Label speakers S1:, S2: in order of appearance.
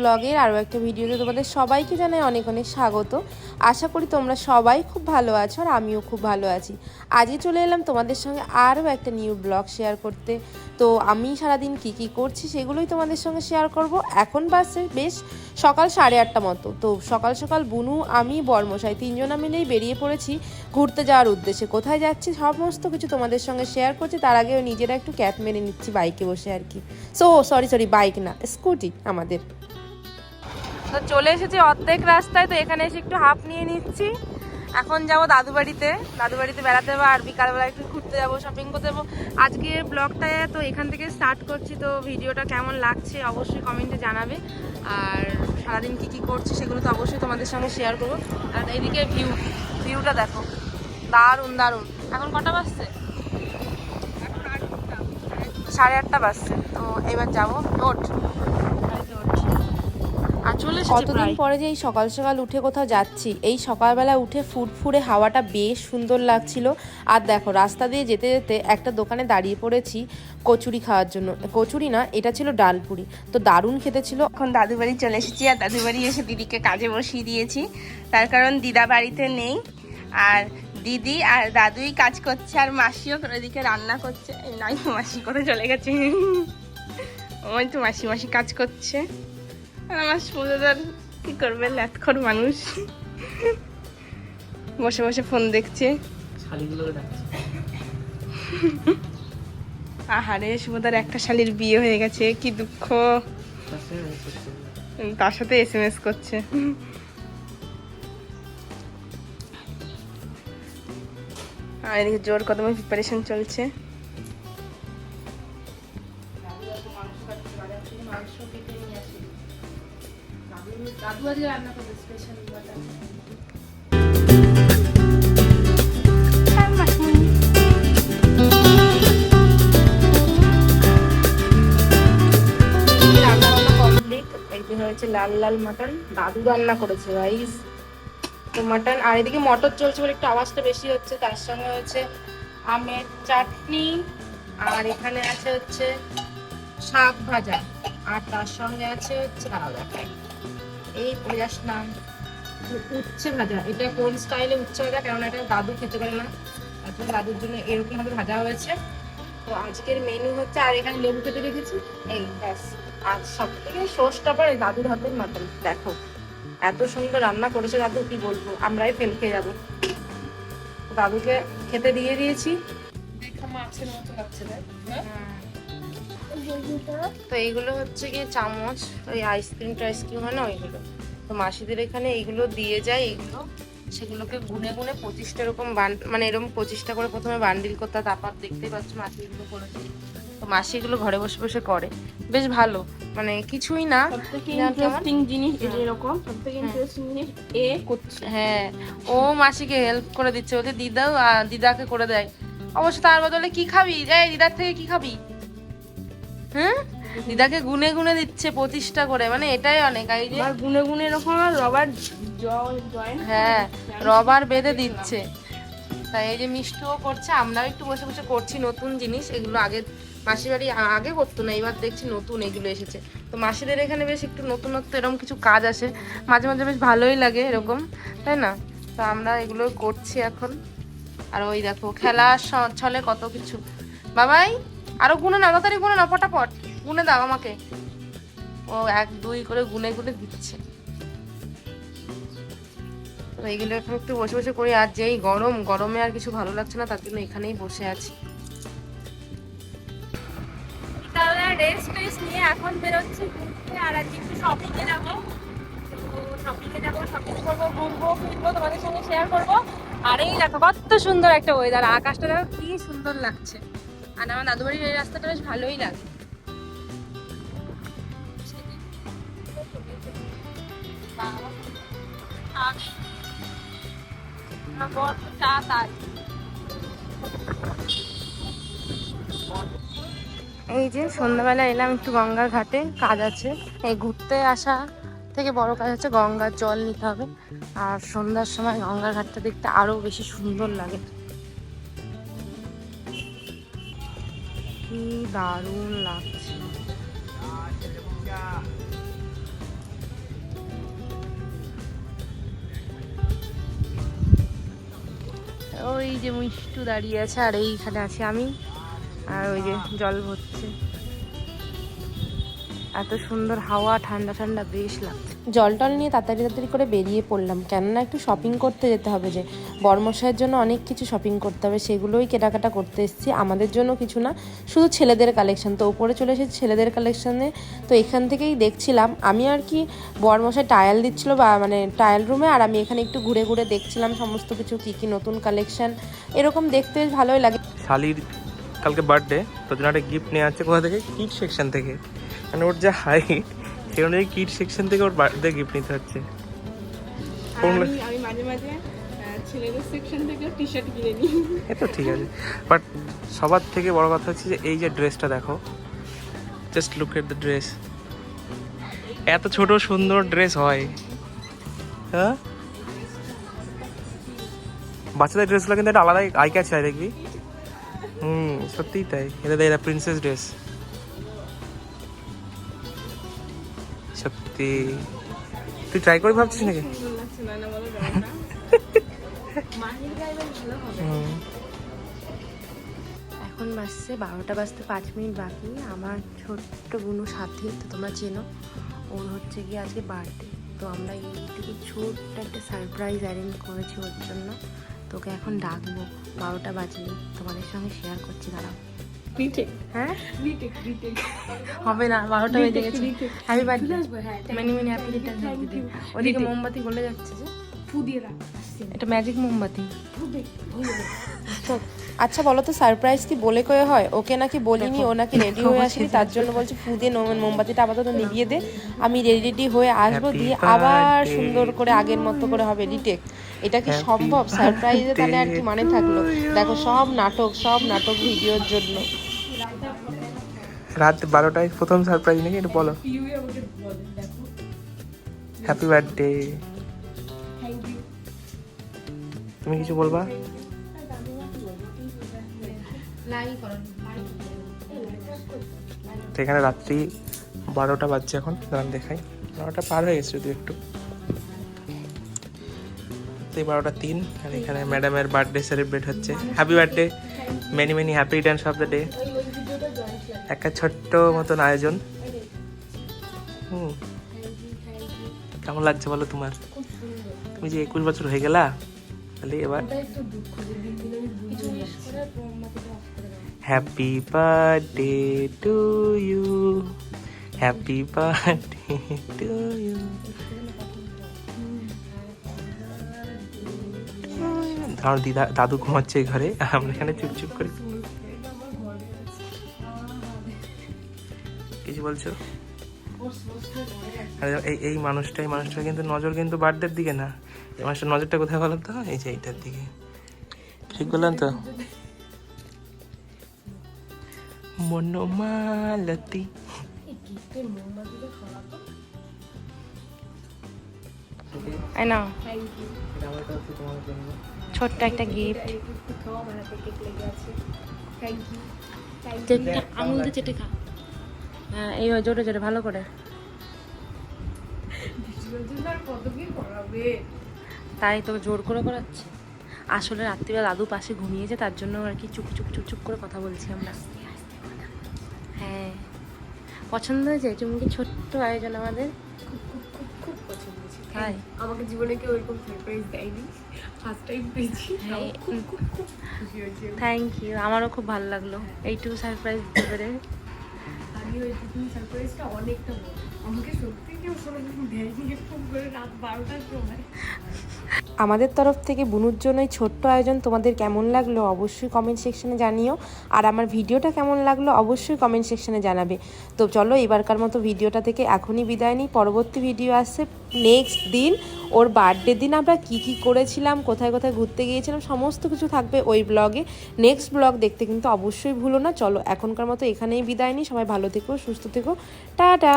S1: ব্লগের আরও একটা ভিডিওতে তোমাদের সবাইকে জানাই অনেক অনেক স্বাগত। আশা করি তোমরা সবাই খুব ভালো আছো আর আমিও খুব ভালো আছি। আজই চলে এলাম তোমাদের সঙ্গে আরও একটা নিউ ব্লগ শেয়ার করতে। তো আমি সারাদিন কি কি করছি সেগুলোই তোমাদের সঙ্গে শেয়ার করব। এখন বাসে বেশ সকাল সাড়ে আটটা মতো। তো সকাল সকাল বুনু, আমি, বর্মশাই তিনজনা মিলেই বেরিয়ে পড়েছি ঘুরতে যাওয়ার উদ্দেশ্যে। কোথায় যাচ্ছি সমস্ত কিছু তোমাদের সঙ্গে শেয়ার করছি। তার আগে নিজেরা একটু ক্যাপ মেরে নিচ্ছি বাইকে বসে আর কি। সো সরি সরি বাইক না স্কুটি আমাদের। তো চলে এসেছি অর্ধেক রাস্তায়, তো এখানে এসে একটু হাফ নিয়ে নিচ্ছি। এখন যাব দাদু বাড়িতে দাদু বাড়িতে বেড়াতে যাব আর বিকালবেলা একটু ঘুরতে যাব শপিং করতে যাব। আজকের ব্লগটা তো এখান থেকে স্টার্ট করছি, তো ভিডিওটা কেমন লাগছে অবশ্যই কমেন্টে জানাবে। আর সারাদিন কি কি করছি সেগুলো তো অবশ্যই তোমাদের সঙ্গে শেয়ার করব। আর এইদিকে ভিউ ভিউটা দেখো। দারুণ দারুণ। এখন কটা বাজছে? সাড়ে আটটা বাজছে। তো এবার যাব। চলে এসেছি কতদিন পরে যে এই সকাল সকাল উঠে কোথাও যাচ্ছি এই সকালবেলা উঠে ফুরফুরে হাওয়াটা বেশ সুন্দর লাগছিল। আর দেখো রাস্তা দিয়ে যেতে যেতে একটা দোকানে দাঁড়িয়ে পড়েছি কচুরি খাওয়ার জন্য। কচুরি না এটা ছিল ডালপুরি। তো দারুণ খেতে ছিল।
S2: এখন দাদু বাড়ি চলে এসেছি আর দাদু বাড়ি এসে দিদিকে কাজে বসিয়ে দিয়েছি। তার কারণ দিদা বাড়িতে নেই। আর দিদি আর দাদুই কাজ করছে আর মাসিও ওদিকে রান্না করছে। নাই তো মাসি করে চলে গেছে। ওই তো মাসি মাসি কাজ করছে। আমার সুন্দর কি করবে? ল্যাথখর মানুষ। বসে বসে ফোন দেখছে। আহারে সুভদার একটা শালির বিয়ে হয়ে গেছে কি দুঃখ। তার সাথে এস এম এস করছে। আর এদিকে জোর কদমে প্রিপারেশন চলছে। লাল লাল মাটন, দাদু রান্না করেছে, রাইস
S1: তো মাটন, আর এদিকে মটর চলছে বলে একটু আওয়াজটা বেশি হচ্ছে, তার সঙ্গে হচ্ছে আমের চাটনি আর এখানে আছে হচ্ছে শাক ভাজা, আর তার সঙ্গে আছে হচ্ছে দেখাই এই পড়ে আসলাম উচ্ছে ভাজা এটা কোন স্টাইলে উচ্ছে ভাজা? কারণ এটা দাদু খেতে পারে না। তার দাদুর জন্য এরকম ভাবে ভাজা হয়েছে। তো আজকের মেনু হচ্ছে আর এখানে লেবু কেটে রেখেছি। এই ব্যাস। আর সব থেকে সোসটা পরে দাদুর হাতের মাটন। দেখো এত সুন্দর রান্না করেছে দাদু কি বলব? আমরাই ফেল খেয়ে যাব। দাদুকে খেতে দিয়ে দিয়েছি। তো এইগুলো হচ্ছে গিয়ে চামচ ওই আইসক্রিম টাইসক্রিম হয় না ওইগুলো। তো মাসিদের এখানে এইগুলো দিয়ে যায় এইগুলো। সেগুলোকে গুনে গুনে পঁচিশটা এরকম বান মানে এরকম পঁচিশটা করে প্রথমে বান্ডিল করতে তারপর দেখতেই পাচ্ছ মাসি এগুলো করেছে। তো মাসি এগুলো ঘরে বসে বসে করে। বেশ ভালো মানে কিছুই না?
S2: ইন্টারেস্টিং জিনিস
S1: হ্যাঁ।
S2: এরকম সবথেকে ইন্টারেস্টিং জিনিস এ করছে।
S1: হ্যাঁ ও মাসিকে হেল্প করে দিচ্ছে ওদের দিদাও দিদাকে করে দেয়। অবশ্য তার বদলে কি খাবি? এই দিদার থেকে কি খাবি? হ্যাঁ দিদাকে গুনে গুনে দিচ্ছে পঁচিশটা করে মানে এটাই অনেক। এই যে
S2: গুনে গুনে এরকম রবার
S1: হ্যাঁ। রবার বেঁধে দিচ্ছে। তাই এই যে মিষ্টিও করছে আমরাও একটু বসে বসে করছি নতুন জিনিস এগুলো আগে মাসির বাড়ি আগে করতো না এবার দেখছি নতুন এগুলো এসেছে। তো মাসিদের এখানে বেশ একটু নতুনত্ব এরকম কিছু কাজ আসে। মাঝে মাঝে বেশ ভালোই লাগে এরকম তাই না? তো আমরা এগুলো করছি এখন। আর ওই দেখো খেলার ছলে কত কিছু। বাবাই? আরও গুনে না তাড়াতাড়ি গুনে না পটাপট গুনে দাও আমাকে। ও এক, দুই করে গুনে গুনে দিচ্ছে। তো এইগুলো এখন একটু বসে বসে করি, আর যেই গরম, গরমে আর কিছু ভালো লাগছে না, তার জন্য এখানেই বসে আছি।
S2: রেস্ট নিয়ে এখন আর
S1: এই দেখো কত সুন্দর একটা ওয়েদার আকাশটা দেখো কি সুন্দর লাগছে। আর আমার দাদু বাড়ির এই রাস্তাটা বেশ ভালোই লাগে। এই যে সন্ধ্যাবেলা এলাম একটু গঙ্গার ঘাটে, কাজ আছে। এই ঘুরতে আসা থেকে বড় কাজ হচ্ছে গঙ্গার জল নিতে হবে। আর সন্ধ্যার সময় গঙ্গার ঘাটটা দেখতে আরও বেশি সুন্দর লাগে। কি দারুণ লাগছে। ওই যে মিষ্টু দাঁড়িয়ে আছে, আর এইখানে আছি আমি। আর ওই যে জল ভরছে। এত সুন্দর হাওয়া ঠান্ডা ঠান্ডা বেশ লাগছে। জল টল নিয়ে তাড়াতাড়ি তাড়াতাড়ি করে বেরিয়ে পড়লাম। কেননা একটু শপিং করতে যেতে হবে যে বর্মশাইয়ের জন্য অনেক কিছু শপিং করতে হবে সেগুলোই কেনাকাটা করতে এসেছি। আমাদের জন্য কিছু না শুধু ছেলেদের কালেকশন তো উপরে চলে এসেছি ছেলেদের কালেকশনে তো এখান থেকেই দেখছিলাম। আমি আর কি বর্মশাই টায়াল দিচ্ছিল বা মানে টায়াল রুমে আর আমি এখানে একটু ঘুরে ঘুরে দেখছিলাম সমস্ত কিছু কী কী নতুন কালেকশন এরকম দেখতে ভালোই লাগে।
S3: শালির কালকে বার্থডে তো জন্য একটা গিফট নিয়ে আছে। কোথা থেকে? কিট সেকশন থেকে? মানে ওর যা হাইট সেই অনুযায়ী কিট সেকশন থেকে ওর বার্থডে গিফট নিতে হচ্ছে।
S2: আমি মাঝে মাঝে ছেলেদের সেকশন থেকে টি শার্ট কিনে নিই।
S3: এ তো ঠিক আছে। বাট সবার থেকে বড় কথা হচ্ছে যে এই যে ড্রেসটা দেখো। Just look at the dress এত ছোট সুন্দর ড্রেস হয়। হ্যাঁ? বাচ্চাদের ড্রেসগুলো কিন্তু একটা আলাদাই আই ক্যাচ হয় দেখবি। হুম সত্যিই তাই। এটা দেয় প্রিন্সেস ড্রেস সত্যি। তুই ট্রাই করে ভাবছিস নাকি?
S1: এখন বাজছে বারোটা বাজতে পাঁচ মিনিট বাকি। আমার ছোট্ট বুনু সাথী তো তোমরা চেনো। ওর হচ্ছে গিয়ে আজকে বার্থডে তো আমরা এইটুকু ছোট্ট একটা সারপ্রাইজ অ্যারেঞ্জ করেছি ওর জন্য। তোকে এখন ডাকবো। বারোটা বাজলে তোমাদের সঙ্গে শেয়ার করছি, দাঁড়াও।
S2: রিটেক
S1: হ্যাঁ?
S2: রিটেক রিটেক
S1: হবে না বারোটা বেজে গেছে। Happy birthday many many happy return ওদিকে মোমবাতি গলে যাচ্ছে যে।
S2: ফু দিয়ে রাখ।
S1: এটা ম্যাজিক মোমবাতি। আচ্ছা বলো তো সারপ্রাইজ কি বলে কয়ে হয়? ওকে নাকি বলিনি ও নাকি রেডি হয়ে আসেনি তার জন্য বলছে ফু দিয়ে নোমেন মোমবাতিটা আপাতত নিভিয়ে দে। আমি রেডি রেডি হয়ে আসব দিয়ে আবার সুন্দর করে আগের মতো করে হবে রিটেক এটা কি সম্ভব? সারপ্রাইজে তাহলে আর কি মানে থাকল? দেখো সব নাটক সব নাটক ভিডিওর জন্য।
S3: রাত বারোটায় প্রথম সারপ্রাইজ নাকি? এটা বলো। হ্যাপি বার্থডে তুমি কিছু বলবা? এখানে রাত্রি বারোটা বাজছে এখন, দাঁড়ান দেখাই। বারোটা পার হয়ে গেছে যদি একটু। এই বারোটা তিন, আর এখানে ম্যাডামের বার্থডে সেলিব্রেট হচ্ছে। Happy birthday many many happy returns of the day একটা ছোট্ট মতন আয়োজন। হুম। কেমন লাগছে বলো তোমার? তুমি যে একুশ বছর হয়ে গেলা? তাহলে এবার happy birthday to you happy birthday to you আমার দিদা দাদু ঘুমাচ্ছে ঘরে আমরা এখানে চুপচুপ করে। কিছু বলছো? এই এই মানুষটা এই মানুষটার কিন্তু নজর কিন্তু বার্থডের দিকে না। এই মানুষটার নজরটা কোথায় বলো তো এই যে এইটার দিকে। ঠিক বললাম তো? মনোমালতি।
S1: আই না ছোট্ট একটা গিফট
S2: একটু খাও কেক লেগে আছে থ্যাংক ইউ থ্যাংক
S1: চেটে আঙুল দিয়ে চেটে খা। হ্যাঁ এই জোরে জোরে ভালো করে। তাই তোকে জোর করে করাচ্ছে। আসলে রাত্রিবেলা দাদু পাশে ঘুমিয়েছে তার জন্য আর কি চুপ চুপ চুপ চুপ করে কথা বলছি আমরা। হ্যাঁ। পছন্দ হয়েছে? চুমকি ছোট্ট আয়োজন আমাদের।
S2: খুব পছন্দ হয়েছে।
S1: তাই?
S2: আমাকে জীবনে কেউ এরকম সারপ্রাইজ দেয়নি। ফার্স্ট টাইম পেয়েছি।
S1: থ্যাংক ইউ আমারও খুব ভালো লাগল। এইটুকু সারপ্রাইজ দিতে পেরে।
S2: ওই তুমি সারপ্রাইজটা অনেকটা বড়। আমাকে সত্যি কেউ তুমি দেয়নি এরকম করে রাত বারোটার সময়।
S1: আমাদের তরফ থেকে বুনুর জন্য এই ছোট্ট আয়োজন। তোমাদের কেমন লাগল অবশ্যই কমেন্ট সেকশনে জানিও। আর আমার ভিডিওটা কেমন লাগল অবশ্যই কমেন্ট সেকশনে জানাবে। তো চলো, এবারকার মতো ভিডিওটা থেকে এখনই বিদায় নিই। পরবর্তী ভিডিও আসছে নেক্সট দিন। ওর বার্থডে দিন আমরা কি কি করেছিলাম, কোথায় কোথায় ঘুরতে গিয়েছিলাম, সমস্ত কিছু থাকবে ওই ব্লগে নেক্সট ব্লগ দেখতে কিন্তু অবশ্যই ভুলো না। চলো, এখনকার মতো এখানেই বিদায় নিই। সবাই ভালো থেকো, সুস্থ থেকো। টাটা!